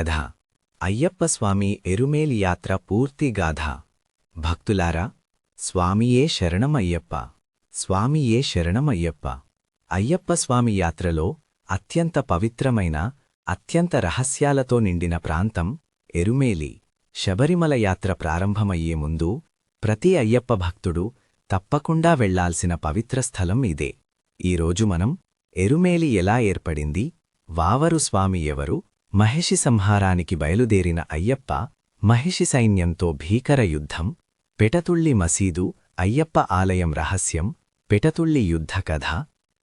కథ అయ్యప్ప స్వామి ఎరుమేలి యాత్ర పూర్తి గాథ. భక్తులారా స్వామియే శరణమయ్యప్ప. స్వామియే శరణమయ్యప్ప. అయ్యప్ప స్వామి యాత్రలో అత్యంత పవిత్రమైన అత్యంత రహస్యాలతో నిండిన ప్రాంతం ఎరుమేలి. శబరిమల యాత్ర ప్రారంభమయ్యే ముందు ప్రతి అయ్యప్ప భక్తుడు తప్పకుండా వెళ్ళాల్సిన పవిత్ర స్థలం ఇదే. ఈరోజు మనం ఎరుమేలి ఎలా ఏర్పడింది వావరు స్వామి ఎవరు మహిషి సంహారానికి బయలుదేరిన అయ్యప్ప మహిషి సైన్యంతో భీకర యుద్ధం పెటతుళ్ళి మసీదు అయ్యప్ప ఆలయం రహస్యం పెటతుళ్ళి యుద్ధ కథ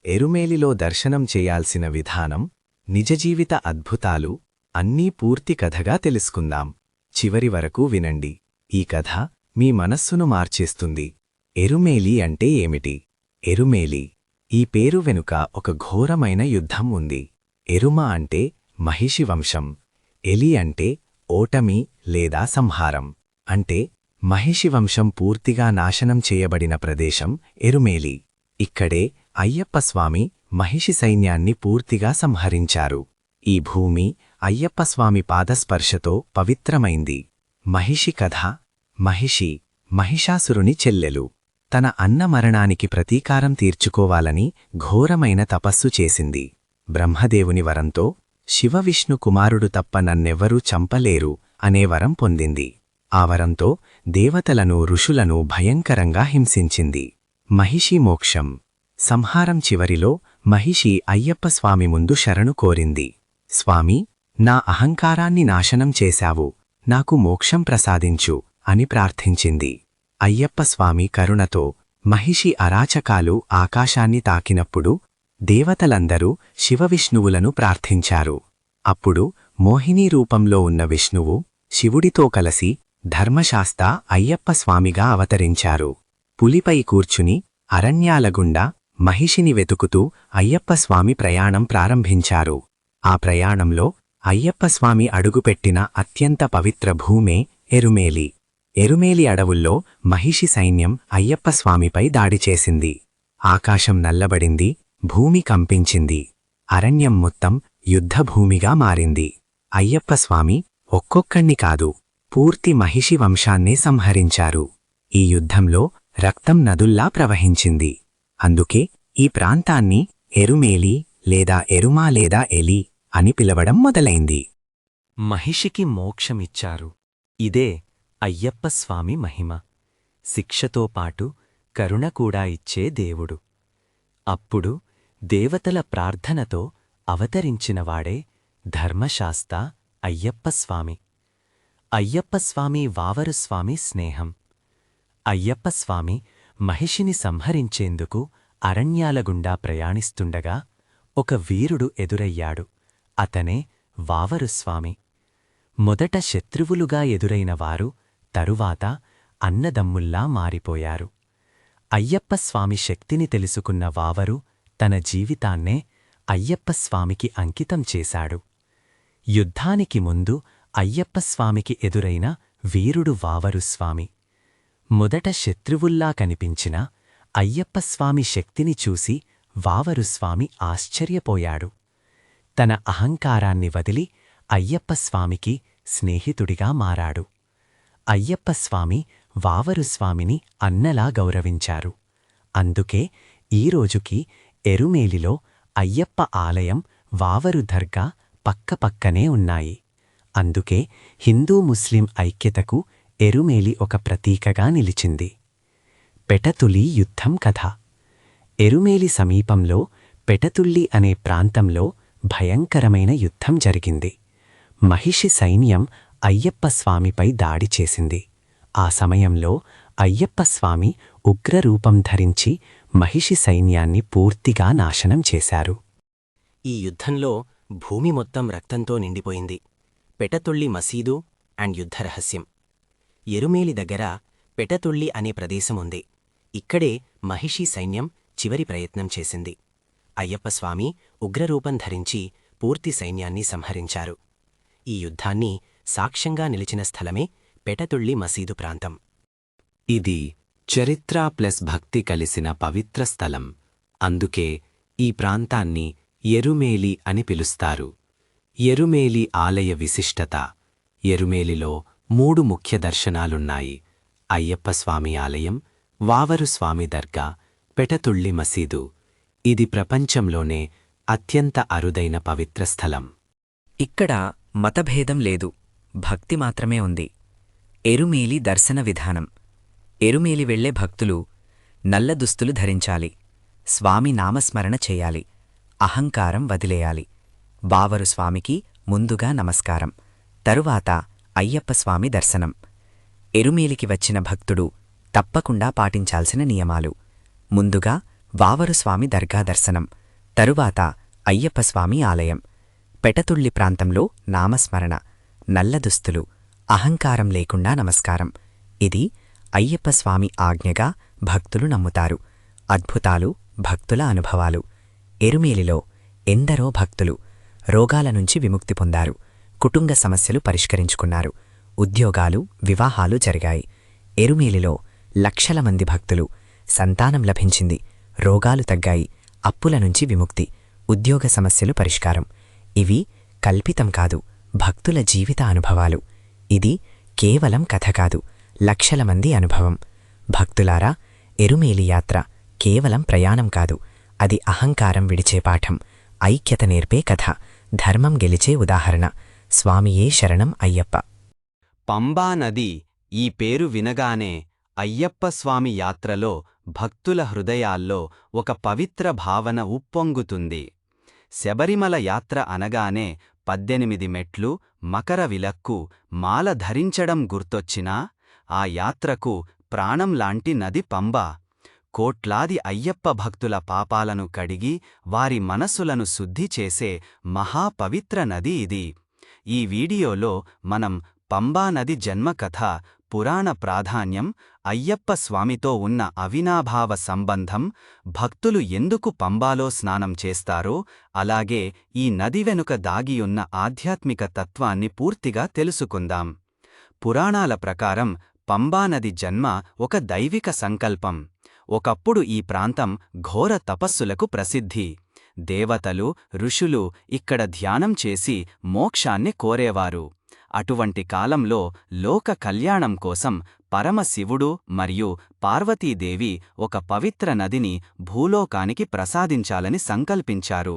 ఎరుమేలిలో దర్శనం చేయాల్సిన విధానం నిజజీవిత అద్భుతాలు అన్నీ పూర్తి కథగా తెలుసుకుందాం. చివరి వరకు వినండి. ఈ కథ మీ మనస్సును మార్చేస్తుంది. ఎరుమేలి అంటే ఏమిటి? ఎరుమేలి ఈ పేరు వెనుక ఒక ఘోరమైన యుద్ధం ఉంది. ఎరుమ అంటే మహిషి వంశం. ఎలి అంటే ఓటమి లేదా సంహారం. అంటే మహిషి వంశం పూర్తిగా నాశనం చేయబడిన ప్రదేశం ఎరుమేలి. ఇక్కడే అయ్యప్పస్వామి మహిషి సైన్యాన్ని పూర్తిగా సంహరించారు. ఈ భూమి అయ్యప్పస్వామి పాదస్పర్శతో పవిత్రమైంది. మహిషి కథ. మహిషి మహిషాసురుని చెల్లెలు. తన అన్నమరణానికి ప్రతీకారం తీర్చుకోవాలని ఘోరమైన తపస్సు చేసింది. బ్రహ్మదేవుని వరంతో శివవిష్ణు కుమారుడు తప్ప నన్నెవ్వరూ చంపలేరు అనే వరం పొందింది. ఆ వరంతో దేవతలను ఋషులను భయంకరంగా హింసించింది. మహిషి మోక్షం. సంహారం చివరిలో మహిషి అయ్యప్ప స్వామి ముందు శరణు కోరింది. స్వామి నా అహంకారాన్ని నాశనం చేశావు. నాకు మోక్షం ప్రసాదించు అని ప్రార్థించింది. అయ్యప్పస్వామి కరుణతో మహిషి అరాచకాలు ఆకాశాన్ని తాకినప్పుడు దేవతలందరూ శివవిష్ణువులను ప్రార్థించారు. అప్పుడు మోహినీ రూపంలో ఉన్న విష్ణువు శివుడితో కలసి ధర్మశాస్త అయ్యప్ప స్వామిగా అవతరించారు. పులిపై కూర్చుని అరణ్యాలగుండా మహిషిని వెతుకుతూ అయ్యప్పస్వామి ప్రయాణం ప్రారంభించారు. ఆ ప్రయాణంలో అయ్యప్పస్వామి అడుగుపెట్టిన అత్యంత పవిత్ర భూమే ఎరుమేలి. ఎరుమేలి అడవుల్లో మహిషి సైన్యం అయ్యప్పస్వామిపై దాడి చేసింది. ఆకాశం నల్లబడింది భూమి కంపించింది. అరణ్యం మొత్తం యుద్ధభూమిగా మారింది. అయ్యప్పస్వామి ఒక్కొక్కణ్ణి కాదు పూర్తి మహిషి వంశాన్నే సంహరించారు. ఈ యుద్ధంలో రక్తం నదుల్లా ప్రవహించింది. అందుకే ఈ ప్రాంతాన్ని ఎరుమేలి లేదా ఎరుమా లేదా ఎలి అని పిలవడం మొదలైంది. మహిషికి మోక్షమిచ్చారు. ఇదే అయ్యప్పస్వామి మహిమ. శిక్షతో పాటు కరుణ కూడా ఇచ్చే దేవుడు. అప్పుడు దేవతల ప్రార్థనతో అవతరించినవాడే ధర్మశాస్త అయ్యప్పస్వామి. అయ్యప్పస్వామి వావరుస్వామి స్నేహం. అయ్యప్పస్వామి మహిషిని సంహరించేందుకు అరణ్యాలగుండా ప్రయాణిస్తుండగా ఒక వీరుడు ఎదురయ్యాడు. అతనే వావరుస్వామి. మొదట శత్రువులుగా ఎదురైన వారు తరువాత అన్నదమ్ముల్లా మారిపోయారు. అయ్యప్పస్వామి శక్తిని తెలుసుకున్న వావరు తన జీవితాన్నే అయ్యప్పస్వామికి అంకితం చేశాడు. యుద్ధానికి ముందు అయ్యప్పస్వామికి ఎదురైన వీరుడు వావరుస్వామి మొదట శత్రువుల్లా కనిపించిన అయ్యప్పస్వామి శక్తిని చూసి వావరుస్వామి ఆశ్చర్యపోయాడు. తన అహంకారాన్ని వదిలి అయ్యప్పస్వామికి స్నేహితుడిగా మారాడు. అయ్యప్పస్వామి వావరుస్వామిని అన్నలా గౌరవించారు. అందుకే ఈరోజుకి ఎరుమేలిలో అయ్యప్ప ఆలయం వావరు దర్గా పక్కపక్కనే ఉన్నాయి. అందుకే హిందూ ముస్లిం ఐక్యతకు ఎరుమేలి ఒక ప్రతీకగా నిలిచింది. పెటతులి యుద్ధం కథ. ఎరుమేలి సమీపంలో పెటతుల్లి అనే ప్రాంతంలో భయంకరమైన యుద్ధం జరిగింది. మహిషి సైన్యం అయ్యప్ప స్వామిపై దాడి చేసింది. ఆ సమయంలో అయ్యప్పస్వామి ఉగ్రరూపం ధరించి మహిషి సైన్యాన్ని పూర్తిగా నాశనం చేశారు. ఈ యుద్ధంలో భూమి మొత్తం రక్తంతో నిండిపోయింది. పెటతుళ్ళి మసీదు అండ్ యుద్ధరహస్యం. ఎరుమేలి దగ్గర పెటతుళ్ళి అనే ప్రదేశముంది ఇక్కడే మహిషీ సైన్యం చివరి ప్రయత్నం చేసింది. అయ్యప్పస్వామి ఉగ్రరూపం ధరించి పూర్తి సైన్యాన్ని సంహరించారు. ఈ యుద్ధాన్ని సాక్ష్యంగా నిలిచిన స్థలమే పెటతుళ్ళి మసీదు ప్రాంతం. ఇది చరిత్ర ప్లస్ భక్తి కలిసిన పవిత్ర స్థలం. అందుకే ఈ ప్రాంతాన్ని ఎరుమేలి అని పిలుస్తారు. ఎరుమేలి ఆలయ విశిష్టత. ఎరుమేలిలో మూడు ముఖ్య దర్శనాలున్నాయి. అయ్యప్ప స్వామి ఆలయం వావరు స్వామి దర్గా పెటతుళ్ళి మసీదు. ఇది ప్రపంచంలోనే అత్యంత అరుదైన పవిత్ర స్థలం. ఇక్కడ మతభేదం లేదు. భక్తి మాత్రమే ఉంది. ఎరుమేలి దర్శన విధానం. ఎరుమేలి వెళ్ళే భక్తులు నల్ల దుస్తులు ధరించాలి. స్వామి నామస్మరణ చేయాలి. అహంకారం వదిలేయాలి. బావరు స్వామికి ముందుగా నమస్కారం. తరువాత అయ్యప్ప స్వామి దర్శనం. ఎరుమేలికి వచ్చిన భక్తుడు తప్పకుండా పాటించాల్సిన నియమాలు. ముందుగా వావరుస్వామి దర్గా దర్శనం. తరువాత అయ్యప్ప స్వామి ఆలయం. పెటతుళ్ళి ప్రాంతంలో నామస్మరణ. నల్ల దుస్తులు. అహంకారం లేకుండా నమస్కారం. ఇది అయ్యప్ప స్వామి ఆజ్ఞగా భక్తులు నమ్ముతారు. అద్భుతాలు భక్తుల అనుభవాలు. ఎరుమేలిలో ఎందరో భక్తులు రోగాల నుంచి విముక్తి పొందారు. కుటుంబ సమస్యలు పరిష్కరించుకున్నారు. ఉద్యోగాలు వివాహాలు జరిగాయి. ఎరుమేలిలో లక్షల మంది భక్తులు సంతానం లభించింది. రోగాలు తగ్గాయి. అప్పుల నుంచి విముక్తి ఉద్యోగ సమస్యలు పరిష్కారం. ఇవి కల్పితం కాదు భక్తుల జీవిత అనుభవాలు. ఇది కేవలం కథ కాదు. లక్షల మంది అనుభవం. భక్తులారా ఎరుమేలి యాత్ర కేవలం ప్రయాణం కాదు అది అహంకారం విడిచే పాఠం ఐక్యత నేర్పే కథ ధర్మం గెలిచే ఉదాహరణ. స్వామియే శరణం అయ్యప్ప. పంబా నది ఈ పేరు వినగానే అయ్యప్ప స్వామి యాత్రలో భక్తుల హృదయాల్లో ఒక పవిత్ర భావన ఉప్పొంగుతుంది. శబరిమల యాత్ర అనగానే పద్దెనిమిది మెట్లు మకర విలక్కు మాల ధరించడం గుర్తొచ్చినా ఆ యాత్రకు ప్రాణం లాంటి నది పంబ. కోట్లాది అయ్యప్ప భక్తుల పాపాలను కడిగి వారి మనసులను శుద్ధి చేసే మహాపవిత్ర నది ఇది. ఈ వీడియోలో మనం పంబానది జన్మకథ పురాణ ప్రాధాన్యం అయ్యప్ప స్వామితో ఉన్న అవినాభావ సంబంధం భక్తులు ఎందుకు పంబాలో స్నానం చేస్తారో అలాగే ఈ నది వెనుక దాగియున్న ఆధ్యాత్మిక తత్వాన్ని పూర్తిగా తెలుసుకుందాం. పురాణాల ప్రకారం పంబానది జన్మ ఒక దైవిక సంకల్పం. ఒకప్పుడు ఈ ప్రాంతం ఘోర తపస్సులకు ప్రసిద్ధి. దేవతలు ఋషులు ఇక్కడ ధ్యానం చేసి మోక్షాన్ని కోరేవారు. అటువంటి కాలంలో లోక కళ్యాణం కోసం పరమశివుడు మరియు పార్వతీదేవి ఒక పవిత్ర నదిని భూలోకానికి ప్రసాదించాలని సంకల్పించారు.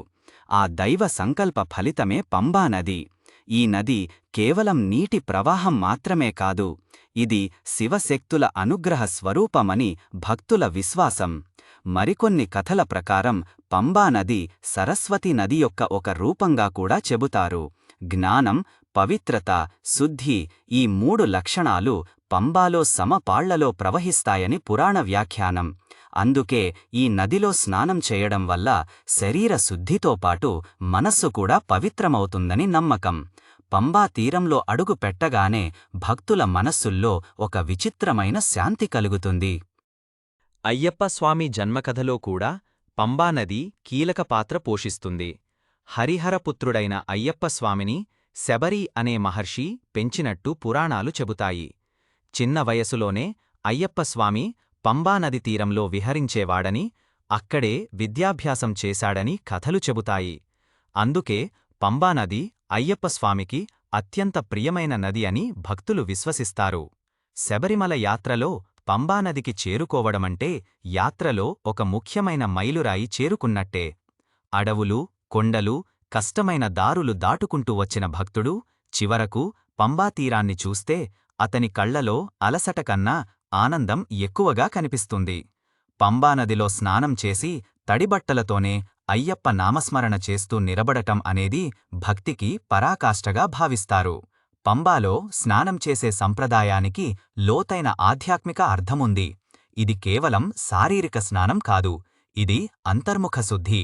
ఆ దైవ సంకల్ప ఫలితమే పంబానది ఈ నది కేవలం నీటి ప్రవాహం మాత్రమే కాదు ఇది శివశక్తుల అనుగ్రహ స్వరూపమని భక్తుల విశ్వాసం. మరికొన్ని కథల ప్రకారం పంబా నది సరస్వతి నది యొక్క ఒక రూపంగా కూడా చెబుతారు. జ్ఞానం పవిత్రత శుద్ధి ఈ మూడు లక్షణాలు పంబాలో సమపాళ్ళలో ప్రవహిస్తాయని పురాణ వ్యాఖ్యానం. అందుకే ఈ నదిలో స్నానం చేయడం వల్ల శరీర శుద్ధితో పాటు మనస్సు కూడా పవిత్రమవుతుందని నమ్మకం. పంబా తీరంలో అడుగు పెట్టగానే భక్తుల మనస్సుల్లో ఒక విచిత్రమైన శాంతి కలుగుతుంది. అయ్యప్పస్వామి జన్మకథలో కూడా పంబానది కీలక పాత్ర పోషిస్తుంది. హరిహరపుత్రుడైన అయ్యప్ప స్వామిని శబరి అనే మహర్షి పెంచినట్టు పురాణాలు చెబుతాయి. చిన్న వయసులోనే అయ్యప్పస్వామి పంబానది తీరంలో విహరించేవాడని అక్కడే విద్యాభ్యాసం చేశాడని కథలు చెబుతాయి. అందుకే పంబానది అయ్యప్ప స్వామికి అత్యంత ప్రియమైన నది అని భక్తులు విశ్వసిస్తారు. శబరిమల యాత్రలో పంబానదికి చేరుకోవడమంటే యాత్రలో ఒక ముఖ్యమైన మైలురాయి చేరుకున్నట్టే. అడవులు కొండలు కష్టమైన దారులు దాటుకుంటూ వచ్చిన భక్తుడు చివరకు పంబాతీరాన్ని చూస్తే అతని కళ్ళలో అలసట కన్నా ఆనందం ఎక్కువగా కనిపిస్తుంది. పంబానదిలో స్నానం చేసి తడిబట్టలతోనే అయ్యప్ప నామస్మరణ చేస్తూ నిలబడటం అనేది భక్తికి పరాకాష్ఠగా భావిస్తారు. పంబాలో స్నానం చేసే సంప్రదాయానికి లోతైన ఆధ్యాత్మిక అర్థముంది. ఇది కేవలం శారీరక స్నానం కాదు ఇది అంతర్ముఖ శుద్ధి.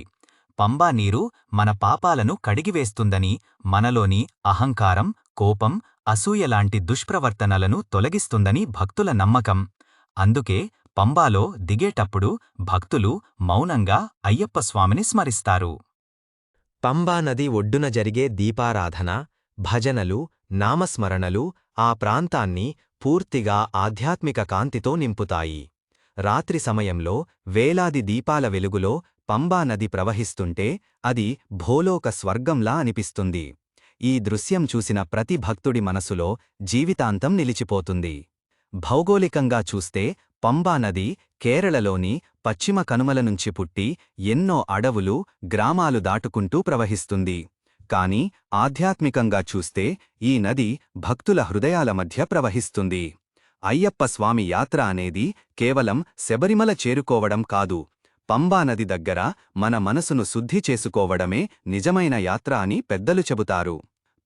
పంబా నీరు మన పాపాలను కడిగివేస్తుందని మనలోని అహంకారం కోపం అసూయలాంటి దుష్ప్రవర్తనలను తొలగిస్తుందని భక్తుల నమ్మకం. అందుకే పంబాలో దిగేటప్పుడు భక్తులు మౌనంగా అయ్యప్ప స్వామిని స్మరిస్తారు. పంబా నది ఒడ్డున జరిగే దీపారాధన భజనలు నామస్మరణలు ఆ ప్రాంతాన్ని పూర్తిగా ఆధ్యాత్మిక కాంతితో నింపుతాయి. రాత్రి సమయంలో వేలాది దీపాల వెలుగులో పంబా నది ప్రవహిస్తుంటే అది భోలోక స్వర్గంలా అనిపిస్తుంది. ఈ దృశ్యం చూసిన ప్రతి భక్తుడి మనసులో జీవితాంతం నిలిచిపోతుంది. భౌగోళికంగా చూస్తే పంబా నది కేరళలోని పశ్చిమ కనుమల నుంచి పుట్టి ఎన్నో అడవులు గ్రామాలు దాటుకుంటూ ప్రవహిస్తుంది. కాని ఆధ్యాత్మికంగా చూస్తే ఈ నది భక్తుల హృదయాల మధ్య ప్రవహిస్తుంది. అయ్యప్ప స్వామి యాత్ర అనేది కేవలం శబరిమల చేరుకోవడం కాదు. పంబానది దగ్గర మన మనసును శుద్ధి చేసుకోవడమే నిజమైన యాత్ర అని పెద్దలు చెబుతారు.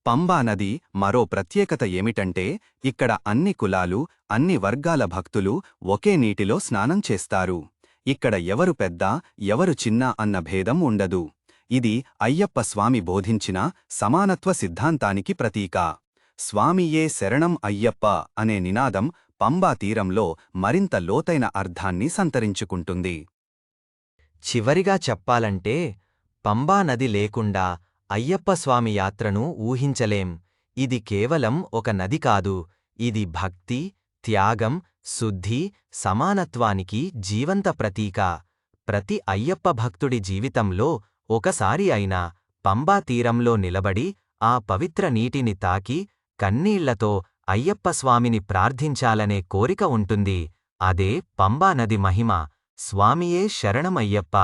పంబా నది మరో ప్రత్యేకత ఏమిటంటే ఇక్కడ అన్ని కులాలు అన్ని వర్గాల భక్తులు ఒకే నీటిలో స్నానం చేస్తారు. ఇక్కడ ఎవరు పెద్ద ఎవరు చిన్న అన్న భేదం ఉండదు. ఇది అయ్యప్ప స్వామి బోధించిన సమానత్వ సిద్ధాంతానికి ప్రతీక. స్వామియే శరణం అయ్యప్ప అనే నినాదం పంబా తీరంలో మరింత లోతైన అర్థాన్ని సంతరించుకుంటుంది. చివరిగా చెప్పాలంటే పంబా నది లేకుండా అయ్యప్ప స్వామి యాత్రను ఊహించలేం. ఇది కేవలం ఒక నది కాదు. ఇది భక్తి త్యాగం శుద్ధి సమానత్వానికి జీవంత ప్రతీక. ప్రతి అయ్యప్ప భక్తుడి జీవితంలో ఒకసారి అయినా పంబా తీరంలో నిలబడి ఆ పవిత్ర నీటిని తాకి కన్నీళ్ళతో అయ్యప్ప స్వామిని ప్రార్థించాలనే కోరిక ఉంటుంది. అదే పంబానది మహిమ. స్వామియే శరణమయ్యప్ప.